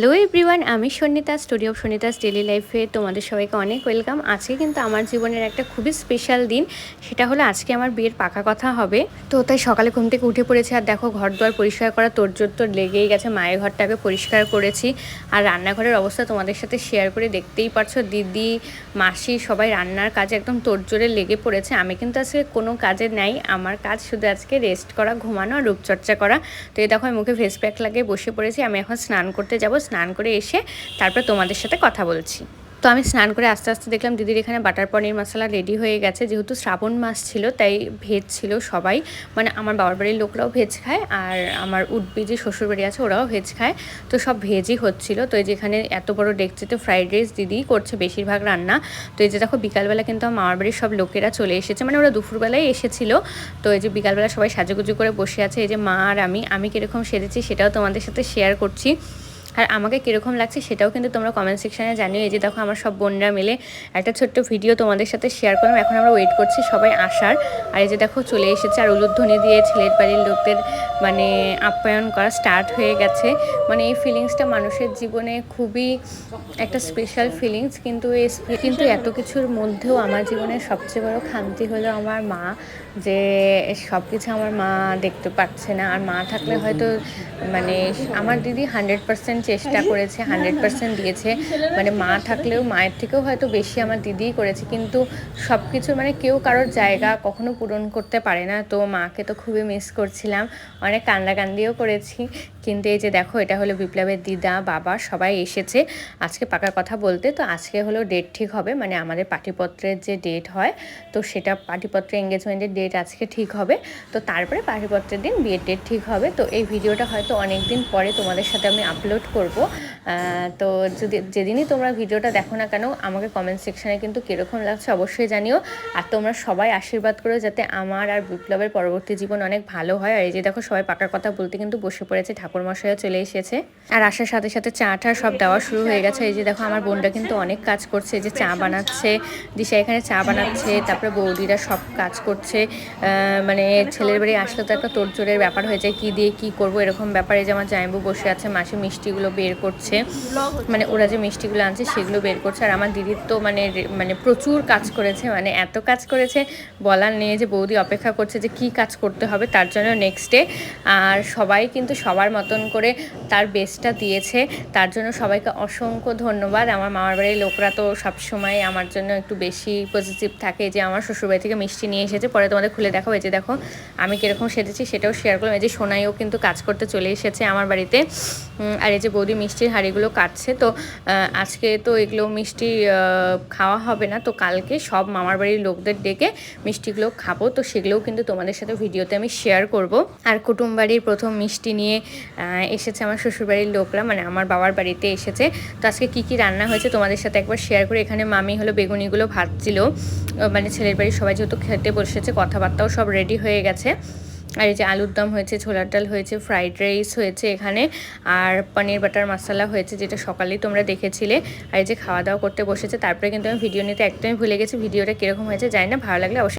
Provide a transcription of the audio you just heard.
Hello everyone আমি Sannita story of Sannita's daily লাইফে তোমাদের সবাইকে অনেক ওয়েলকাম আজকে কিন্তু আমার জীবনের একটা খুবই স্পেশাল দিন, সেটা হলো আজকে আমার বিয়ের পাকা কথা হবে। তো তাই সকালে ঘুম থেকে উঠে পড়েছি আর দেখো ঘর দুয়ার পরিষ্কার করা, তোরজোর তো লেগেই গেছে, মায়ের ঘরটাকে পরিষ্কার করেছি। আর রান্নাঘরের অবস্থা তোমাদের সাথে শেয়ার করে দেখতেই পারছ, দিদি, মাসি সবাই রান্নার কাজে একদম তোরজোরে লেগে পড়েছে। আমি কিন্তু আজকে কোনো কাজে নাই, আমার কাজ শুধু আজকে রেস্ট করা, ঘুমানো আর রূপচর্চা করা। তো এই দেখো আমি মুখে ফেস প্যাক লাগিয়ে বসে পড়েছি, আমি এখন স্নান করতে যাব স্নান করে এসে তারপর তোমাদের সাথে কথা বলছি। তো আমি স্নান করে আস্তে আস্তে দেখলাম দিদির এখানে বাটার পনির মশলা রেডি হয়ে গেছে। যেহেতু শ্রাবণ মাস ছিল, তাই ভেজ ছিল সবাই। মানে আমার বাবার বাড়ির লোকরাও ভেজ খায় আর আমার উঠবি যে শ্বশুরবাড়ি আছে, ওরাও ভেজ খায়। তো সব ভেজই হচ্ছিল। তো এই যেখানে এত বড় ডেকচিতে ফ্রাইড রাইস দিদিই করছে বেশিরভাগ রান্না। তো এই যে দেখো বিকালবেলা কিন্তু আমার মামার বাড়ির সব লোকেরা চলে এসেছে। মানে ওরা দুপুরবেলায় এসেছিল। তো এই যে বিকালবেলা সবাই সাজুগুজু করে বসে আছে। এই যে মা আর আমি আমি কীরকম সেরেছি সেটাও তোমাদের সাথে শেয়ার করছি। আর আমাকে কীরকম লাগছে সেটাও কিন্তু তোমরা কমেন্ট সেকশানে জানিও। এই যে দেখো আমার সব বোনরা মিলে একটা ছোট্ট ভিডিও তোমাদের সাথে শেয়ার করলাম। এখন আমরা ওয়েট করছি সবাই আসার। আর এই যে দেখো চলে এসেছে আর উলুধ্বনি দিয়ে ছেলের বাড়ির লোকদের মানে আপ্যায়ন করা স্টার্ট হয়ে গেছে। মানে এই ফিলিংসটা মানুষের জীবনে খুবই একটা স্পেশাল ফিলিংস কিন্তু এই কিন্তু এত কিছুর মধ্যেও আমার জীবনের সবচেয়ে বড় খান্তি হলো আমার মা, যে সব কিছু আমার মা দেখতে পাচ্ছে না। আর মা থাকলে হয়তো মানে আমার দিদি হান্ড্রেড পার্সেন্ট চেষ্টা করেছে হান্ড্রেড পার্সেন্ট দিয়েছে। মানে মা থাকলেও মায়ের থেকেও হয়তো বেশি আমার দিদিই করেছে কিন্তু সব কিছু মানে কেউ কারোর জায়গা কখনো পূরণ করতে পারে না। তো মাকে তো খুবই মিস করছিলাম। অনেক কান্দাকান্দিও করেছি। কিন্তু এই যে দেখো এটা হলো বিপ্লবের দিদা বাবা সবাই এসেছে আজকে পাকার কথা বলতে। তো আজকে হলো ডেট ঠিক হবে মানে আমাদের পাটিপত্রের যে ডেট হয় তো সেটা পাটিপত্রের এঙ্গেজমেন্টের ডেট আজকে ঠিক হবে। তো তারপরে পাটিপত্রের দিন বিয়ের ডেট ঠিক হবে। তো এই ভিডিওটা হয়তো অনেক দিন পরে তোমাদের সাথে আমি আপলোড করব। তো যদি, যেদিনই তোমরা ভিডিওটা দেখো না কেন, আমাকে কমেন্ট সেকশানে কিন্তু কীরকম লাগছে অবশ্যই জানিও। আর তোমরা সবাই আশীর্বাদ করো যাতে আমার আর বিপ্লবের পরবর্তী জীবন অনেক ভালো হয়। আর এই যে দেখো, সবাই পাকার কথা বলতে কিন্তু বসে পড়েছে, ঠাকুরমশাইও চলে এসেছে। আর আসার সাথে সাথে চা টা সব দেওয়া শুরু হয়ে গেছে। এই যে দেখো, আমার বোনটা কিন্তু অনেক কাজ করছে যে চা বানাচ্ছে, দিশা এখানে চা বানাচ্ছে, তারপরে বৌদিরা সব কাজ করছে। মানে ছেলের বাড়ি আসলে তো একটা তোড়জোড়ের ব্যাপার হয়ে যায়, কী দিয়ে কী করব এরকম ব্যাপারে। যে আমার জামাইবু বসে আছে, মাসি মিষ্টিগুলো বের করছে। মানে ওরা যে মিষ্টিগুলো আনছে সেগুলো বের করছে। আর আমার দিদির তো মানে মানে প্রচুর কাজ করেছে মানে এত কাজ করেছে, বলার নেই যে বৌদি অপেক্ষা করছে যে কি কাজ করতে হবে, তার জন্য নেক্সট ডে আর সবাই কিন্তু সবার মতন করে তার বেস্টটা দিয়েছে। তার জন্য সবাইকে অসংখ্য ধন্যবাদ। আমার মামার বাড়ির লোকরা তো সবসময় আমার জন্য একটু বেশি পজিটিভ থাকে যে আমার শ্বশুরবাড়ি থেকে মিষ্টি নিয়ে এসেছে। পরে তোমাদের খুলে দেখাবো। এই যে দেখো, আমি কীরকম সেজেছি সেটাও শেয়ার করলাম। এই যে সোনাইও কিন্তু কাজ করতে চলে এসেছে আমার বাড়িতে। আর এই যে বৌদি মিষ্টির হাঁড়িগুলো কাটছে, তো আজকে তো এগুলো মিষ্টি খাওয়া হবে না, তো কালকে সব মামার বাড়ির লোকদের ডেকে মিষ্টিগুলো খাব, তো সেগুলোও কিন্তু তোমাদের সাথে ভিডিওতে আমি শেয়ার করব। আর কুটুম বাড়ির প্রথম মিষ্টি নিয়ে এসেছে আমার শ্বশুরবাড়ির লোকরা মানে আমার বাবার বাড়িতে এসেছে। তো আজকে কী কী রান্না হয়েছে তোমাদের সাথে একবার শেয়ার করে, এখানে মামি হলো বেগুনিগুলো ভাজছিল মানে ছেলের বাড়ির সবাই যেহেতু খেতে বসেছে, কথাবার্তাও সব রেডি হয়ে গেছে। আর এই যে আলুর দম হয়েছে, ছোলার ডাল হয়েছে ফ্রাইড রাইস হয়েছে এখানে, আর পনির বাটার মশলা হয়েছে যেটা সকালেই তোমরা দেখেছিলে, আর এই যে খাওয়া দাওয়া করতে বসেছে, তারপরে কিন্তু আমি ভিডিও নিতে একদমই ভুলে গেছি ভিডিওটা কীরকম হয়েছে জানি না, ভালো লাগলে অবশ্যই